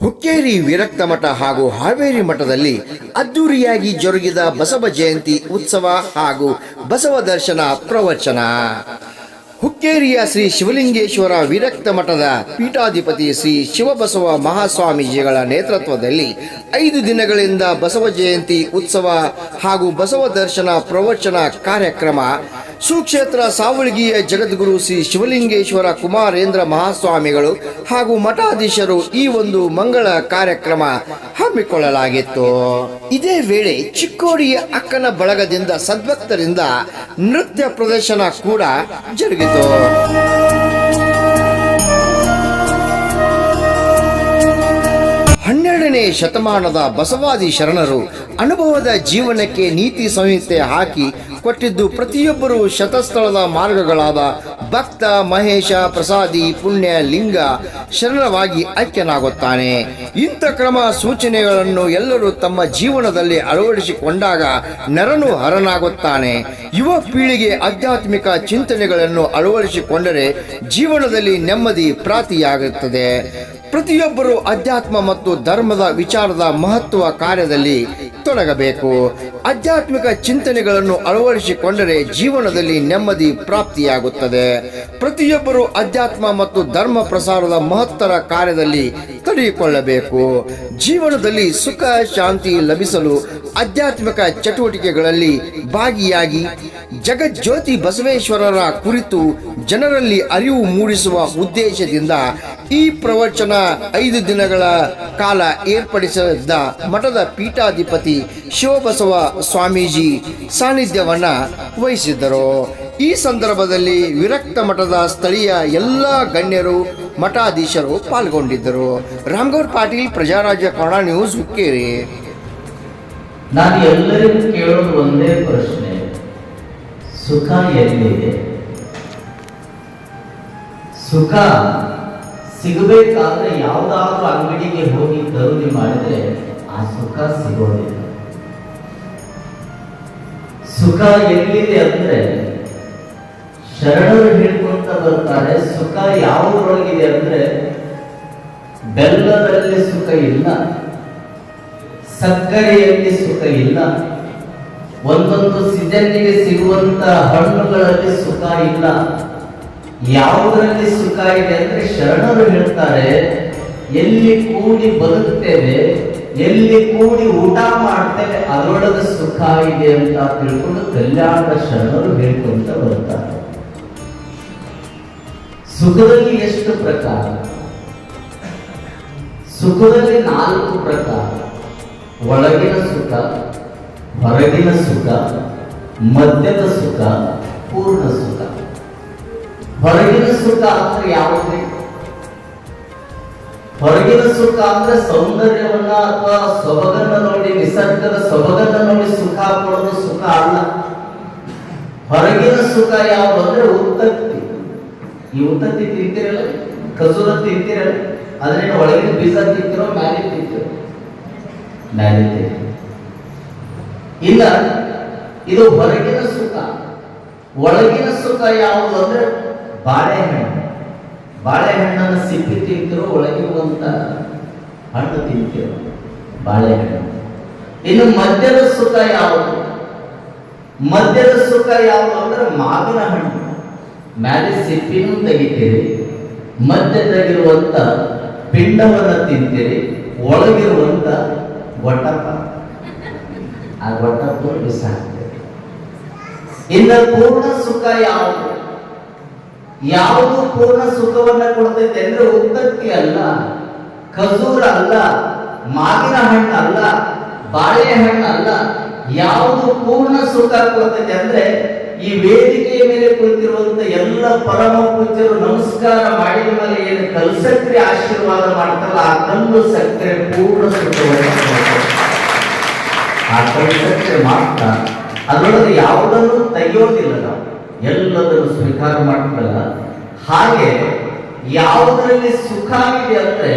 ಹುಕ್ಕೇರಿ ವಿರಕ್ತ ಮಠ ಹಾಗೂ ಹಾವೇರಿ ಮಠದಲ್ಲಿ ಅದ್ದೂರಿಯಾಗಿ ಜರುಗಿದ ಬಸವ ಜಯಂತಿ ಉತ್ಸವ ಹಾಗೂ ಬಸವ ದರ್ಶನ ಪ್ರವಚನ. ಹುಕ್ಕೇರಿಯ ಶ್ರೀ ಶಿವಲಿಂಗೇಶ್ವರ ವಿರಕ್ತ ಮಠದ ಪೀಠಾಧಿಪತಿ ಶ್ರೀ ಶಿವಬಸವ ಮಹಾಸ್ವಾಮೀಜಿಗಳ ನೇತೃತ್ವದಲ್ಲಿ ಐದು ದಿನಗಳಿಂದ ಬಸವ ಜಯಂತಿ ಉತ್ಸವ ಹಾಗೂ ಬಸವ ದರ್ಶನ ಪ್ರವಚನ ಕಾರ್ಯಕ್ರಮ ಸುಕ್ಷೇತ್ರ ಸಾವಳಗಿಯ ಜಗದ್ಗುರು ಶ್ರೀ ಶಿವಲಿಂಗೇಶ್ವರ ಕುಮಾರೇಂದ್ರ ಮಹಾಸ್ವಾಮಿಗಳು ಹಾಗೂ ಮಠಾಧೀಶರು ಈ ಒಂದು ಮಂಗಳ ಕಾರ್ಯಕ್ರಮ ಹಮ್ಮಿಕೊಳ್ಳಲಾಗಿತ್ತು. ಇದೇ ವೇಳೆ ಚಿಕ್ಕೋಡಿಯ ಅಕ್ಕನ ಬಳಗದಿಂದ ಸದ್ಭಕ್ತರಿಂದ ನೃತ್ಯ ಪ್ರದರ್ಶನ ಕೂಡ ಜರುಗಿತು. ಹನ್ನೆರಡನೇ ಶತಮಾನದ ಬಸವಾದಿ ಶರಣರು ಅನುಭವದ ಜೀವನಕ್ಕೆ ನೀತಿ ಸಂಹಿತೆ ಹಾಕಿ ಕೊಟ್ಟಿದ್ದು ಪ್ರತಿಯೊಬ್ಬರು ಶತಸ್ಥಳದ ಮಾರ್ಗಗಳಾದ ಭಕ್ತ, ಮಹೇಶ, ಪ್ರಸಾದಿ, ಪುಣ್ಯ, ಲಿಂಗ ಶರಣವಾಗಿ ಐಕ್ಯನಾಗುತ್ತಾನೆ. ಇಂಥ ಕ್ರಮ ಸೂಚನೆಗಳನ್ನು ಎಲ್ಲರೂ ತಮ್ಮ ಜೀವನದಲ್ಲಿ ಅಳವಡಿಸಿಕೊಂಡಾಗ ನರನು ಹರನಾಗುತ್ತಾನೆ. ಯುವ ಪೀಳಿಗೆ ಆಧ್ಯಾತ್ಮಿಕ ಚಿಂತನೆಗಳನ್ನು ಅಳವಡಿಸಿಕೊಂಡರೆ ಜೀವನದಲ್ಲಿ ನೆಮ್ಮದಿ ಪ್ರಾತಿಯಾಗುತ್ತದೆ ಪ್ರತಿಯೊಬ್ಬರು ಅಧ್ಯಾತ್ಮ ಮತ್ತು ಧರ್ಮದ ವಿಚಾರದ ಮಹತ್ವ ಕಾರ್ಯದಲ್ಲಿ ತೊಡಗಬೇಕು. ಆಧ್ಯಾತ್ಮಿಕ ಚಿಂತನೆಗಳನ್ನು ಅಳವಡಿಸಿಕೊಂಡರೆ ಜೀವನದಲ್ಲಿ ನೆಮ್ಮದಿ ಪ್ರಾಪ್ತಿಯಾಗುತ್ತದೆ. ಪ್ರತಿಯೊಬ್ಬರು ಅಧ್ಯಾತ್ಮ ಮತ್ತು ಧರ್ಮ ಪ್ರಸಾರದ ಮಹತ್ತರ ಕಾರ್ಯದಲ್ಲಿ ತೊಡಗಿಕೊಳ್ಳಬೇಕು. ಜೀವನದಲ್ಲಿ ಸುಖ, ಶಾಂತಿ ಲಭಿಸಲು ಆಧ್ಯಾತ್ಮಿಕ ಚಟುವಟಿಕೆಗಳಲ್ಲಿ ಭಾಗಿಯಾಗಿ ಜಗಜ್ಯೋತಿ ಬಸವೇಶ್ವರರ ಕುರಿತು ಜನರಲ್ಲಿ ಅರಿವು ಮೂಡಿಸುವ ಉದ್ದೇಶದಿಂದ ಈ ಪ್ರವಚನ ಐದು ದಿನಗಳ ಕಾಲ ಏರ್ಪಡಿಸಿದ್ದ ಮಠದ ಪೀಠಾಧಿಪತಿ ಶಿವಬಸವ ಸ್ವಾಮೀಜಿ ಸಾನ್ನಿಧ್ಯವನ್ನ ವಹಿಸಿದ್ದರು. ಈ ಸಂದರ್ಭದಲ್ಲಿ ವಿರಕ್ತ ಮಠದ ಸ್ಥಳೀಯ ಎಲ್ಲ ಗಣ್ಯರು, ಮಠಾಧೀಶರು ಪಾಲ್ಗೊಂಡಿದ್ದರು. ರಾಮ್ಗೌರ್ ಪಾಟೀಲ್, ಪ್ರಜಾರಾಜ್ಯ ಕನ್ನಡ ನ್ಯೂಸ್, ಹುಕ್ಕೇರಿ. ನಾನು ಎಲ್ಲರಿಗೂ ಕೇಳೋದು ಒಂದೇ ಪ್ರಶ್ನೆ. ಸುಖ ಎಲ್ಲಿದೆ? ಸುಖ ಸಿಗಬೇಕಾದ್ರೆ ಯಾವುದಾದ್ರೂ ಅಂಗಡಿಗೆ ಹೋಗಿ ಖರೀದಿ ಮಾಡಿದ್ರೆ ಆ ಸುಖ ಸಿಗೋದಿಲ್ಲ. ಸುಖ ಎಲ್ಲಿದೆ ಅಂದ್ರೆ ಶರಣರು ಹೇಳ್ಕೊಂತ ಬರ್ತಾರೆ, ಸುಖ ಯಾವುದರೊಳಗಿದೆ ಅಂದ್ರೆ ಬೆಲ್ಲದಲ್ಲಿ ಸುಖ ಇಲ್ಲ, ಸಕ್ಕರೆಯಲ್ಲಿ ಸುಖ ಇಲ್ಲ, ಒಂದೊಂದು ಸೀಸನ್ನಿಗೆ ಸಿಗುವಂತ ಹಣ್ಣುಗಳಲ್ಲಿ ಸುಖ ಇಲ್ಲ. ಯಾವುದರಲ್ಲಿ ಸುಖ ಇದೆ ಅಂದ್ರೆ ಶರಣರು ಹೇಳ್ತಾರೆ, ಎಲ್ಲಿ ಕೂಡಿ ಬದುಕ್ತೇವೆ, ಎಲ್ಲಿ ಕೂಡಿ ಊಟ ಮಾಡ್ತೇವೆ, ಅದರೊಳಗೆ ಸುಖ ಇದೆ ಅಂತ ತಿಳ್ಕೊಂಡು ಕಲ್ಯಾಣದ ಶರಣರು ಹೇಳ್ಕೊಂತ ಬರ್ತಾರೆ. ಸುಖದಲ್ಲಿ ಎಷ್ಟು ಪ್ರಕಾರ? ಸುಖದಲ್ಲಿ ನಾಲ್ಕು ಪ್ರಕಾರ. ಒಳಗಿನ ಸುಖ, ಹೊರಗಿನ ಸುಖ, ಮಧ್ಯದ ಸುಖ, ಪೂರ್ಣ ಸುಖ. ಹೊರಗಿನ ಸುಖ ಅಂದ್ರೆ ಯಾವುದೇ? ಹೊರಗಿನ ಸುಖ ಅಂದ್ರೆ ಸೌಂದರ್ಯವನ್ನ ಅಥವಾ ಸೊಬಗನ್ನ ನೋಡಿ, ನಿಸರ್ಗದ ಸೊಬಗನ್ನ ನೋಡಿ ಸುಖ ಕೊಡೋದು ಸುಖ ಅಲ್ಲ. ಹೊರಗಿನ ಸುಖ ಯಾವುದು ಅಂದ್ರೆ ಉತ್ತತ್ತಿ ಈ ಉತ್ತತ್ತಿ ತಿಂತಿರಲ್ಲ? ಕಸೂರ ತಿಂತಿರಲ್ಲ? ಅದರಿಂದ ಒಳಗಿನ ಬೀಜ ತಿಂತಿರೋ, ಮ್ಯಾಲೆ ತಿಂತಿರೋ? ಮ್ಯಾಲೆ ಇಲ್ಲ, ಇದು ಹೊರಗಿನ ಸುಖ. ಒಳಗಿನ ಸುಖ ಯಾವುದು ಅಂದ್ರೆ ಬಾಳೆಹಣ್ಣು. ಬಾಳೆಹಣ್ಣನ್ನು ಸಿಪ್ಪಿ ತಿಂತರು ಒಳಗಿರುವಂತ ಹಣ್ಣು ತಿಂತೇವೆ ಬಾಳೆಹಣ್ಣು. ಇನ್ನು ಮದ್ಯದ ಸುಖ ಯಾವುದು? ಮದ್ಯದ ಸುಖ ಯಾವುದು ಅಂದ್ರೆ ಮಾವಿನ ಹಣ್ಣು. ಮ್ಯಾಲೆ ಸಿಪ್ಪಿನೂ ತೆಗಿತೀರಿ ಮಧ್ಯದಾಗಿರುವಂತ ಪಿಂಡವನ್ನು ತಿಂತೀರಿ, ಒಳಗಿರುವಂತ ಗೊಟ್ಟಪ್ಪ ಆ ಗೊಟ್ಟಪ್ಪ ಬಿಸಾಕ್ತೀರಿ. ಇನ್ನು ಪೂರ್ಣ ಸುಖ ಯಾವುದು? ಯಾವುದು ಪೂರ್ಣ ಸುಖವನ್ನ ಕೊಡ್ತೈತೆ ಅಂದ್ರೆ ಉತ್ತಕ್ಕೆ ಅಲ್ಲ, ಖಜೂರ ಅಲ್ಲ, ಮಾವಿನ ಹಣ್ಣು ಅಲ್ಲ ಬಾಳೆಹಣ್ಣು ಅಲ್ಲ, ಯಾವುದು ಪೂರ್ಣ ಸುಖ ಕೊಡ್ತೈತೆ ಅಂದ್ರೆ ಈ ವೇದಿಕೆಯ ಮೇಲೆ ಕುಳಿತಿರುವಂತ ಎಲ್ಲ ಪರಮ ಪೂಜ್ಯರು ನಮಸ್ಕಾರ ಮಾಡಿದ ಮೇಲೆ ಏನು ಕಲ್ಸಕ್ರೆ, ಆಶೀರ್ವಾದ ಮಾಡ್ತಾರಲ್ಲ, ಆ ಕಲ್ಲು ಸಕ್ಕರೆ ಪೂರ್ಣ ಸುಖವನ್ನು. ಆ ಕಲ್ಸಕ್ರೆ ಮಾತ್ರ ಅದರೊಳಗೆ ಯಾವುದನ್ನು ತೆಗೆಯೋದಿಲ್ಲ ನಾವು ಎಲ್ಲದನ್ನು ಸ್ವೀಕಾರ ಮಾಡ್ತಲ್ಲ ಹಾಗೆ ಯಾವುದರಲ್ಲಿ ಸುಖ ಇದೆ ಅಂದ್ರೆ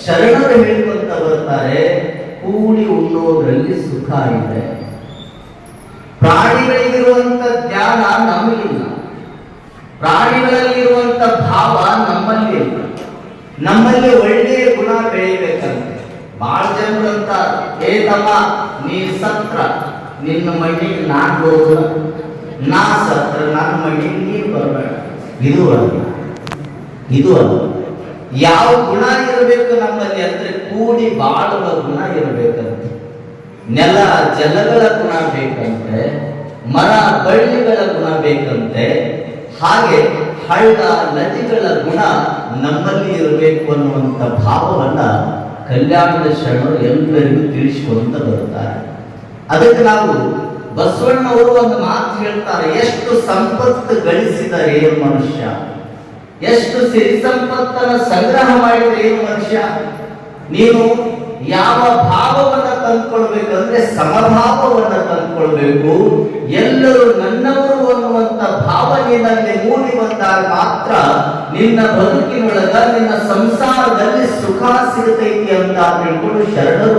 ಶರಣರು ಹೇಳುವಂತ ಬರ್ತಾರೆ ಕೂಡಿ ಉಣ್ಣೋದ್ರಲ್ಲಿ ಸುಖ ಇದೆ. ಪ್ರಾಣಿಗಳಿಗಿರುವಂತ ಜ್ಞಾನ ನಮಗಿಲ್ಲ ಪ್ರಾಣಿಗಳಲ್ಲಿರುವಂತ ಭಾವ ನಮ್ಮಲ್ಲಿ ಇಲ್ಲ ನಮ್ಮಲ್ಲಿ ಒಳ್ಳೆಯ ಗುಣ ಬೆಳಿಬೇಕಂತೆ ಬಹಳ ಜನರಂತ ಏ ತಮ್ಮ, ನೀ ಸತ್ರ, ನಿನ್ನ ಮಣ್ಣಿಗೆ ನಾನ್ ಹೋಗ ನಾ ಸತ್ರ ನನ್ನ ಮಣ್ಣಿಗೆ ನೀನು ಬರಬೇಡ. ಇದು ಅಲ್ಲ ಇದು ಅಲ್ಲ ಯಾವ ಗುಣ ಇರಬೇಕು ನಮ್ಮಲ್ಲಿ ಅಂದ್ರೆ ಕೂಡಿ ಬಾಳುವ ಗುಣ ಇರಬೇಕಂತೆ. ನೆಲ, ಜಲಗಳ ಗುಣ ಬೇಕಂತೆ, ಮರ, ಬಳ್ಳಿಗಳ ಗುಣ ಬೇಕಂತೆ. ಹಾಗೆ ಹಳ್ಳ, ನದಿಗಳ ಗುಣ ನಮ್ಮಲ್ಲಿ ಇರಬೇಕು ಅನ್ನುವಂಥ ಭಾವವನ್ನ ಕಲ್ಯಾಣದ ಶರಣರು ಎಲ್ಲರಿಗೂ ತಿಳಿಸಿಕೊಂತ ಬರುತ್ತಾರೆ. ಅದಕ್ಕೆ ನಾವು ಬಸವಣ್ಣವರು ಒಂದು ಮಾತು ಹೇಳ್ತಾರೆ, ಎಷ್ಟು ಸಂಪತ್ತು ಗಳಿಸಿದರೆ ಮನುಷ್ಯ? ಎಷ್ಟು ಸಿರಿ ಸಂಪತ್ತನ್ನ ಸಂಗ್ರಹ ಮಾಡಿದರೆ ಏನು ಮನುಷ್ಯ? ನೀನು ಯಾವ ಭಾವವನ್ನ ತಂದ್ಕೊಳ್ಬೇಕಂದ್ರೆ ಸಮಭಾವವನ್ನು ತಂದ್ಕೊಳ್ಬೇಕು. ಎಲ್ಲರೂ ನನ್ನವರು ಅನ್ನುವಂತ ಭಾವನೆಯಲ್ಲಿ ಮೂಡಿ ಬಂದಾಗ ಮಾತ್ರ ನಿನ್ನ ಬದುಕಿನೊಳಗ ನಿನ್ನ ಸಂಸಾರದಲ್ಲಿ ಸುಖ ಸಿಗತೈತಿ ಅಂತ ತಿಳ್ಕೊಂಡು ಶರಣರು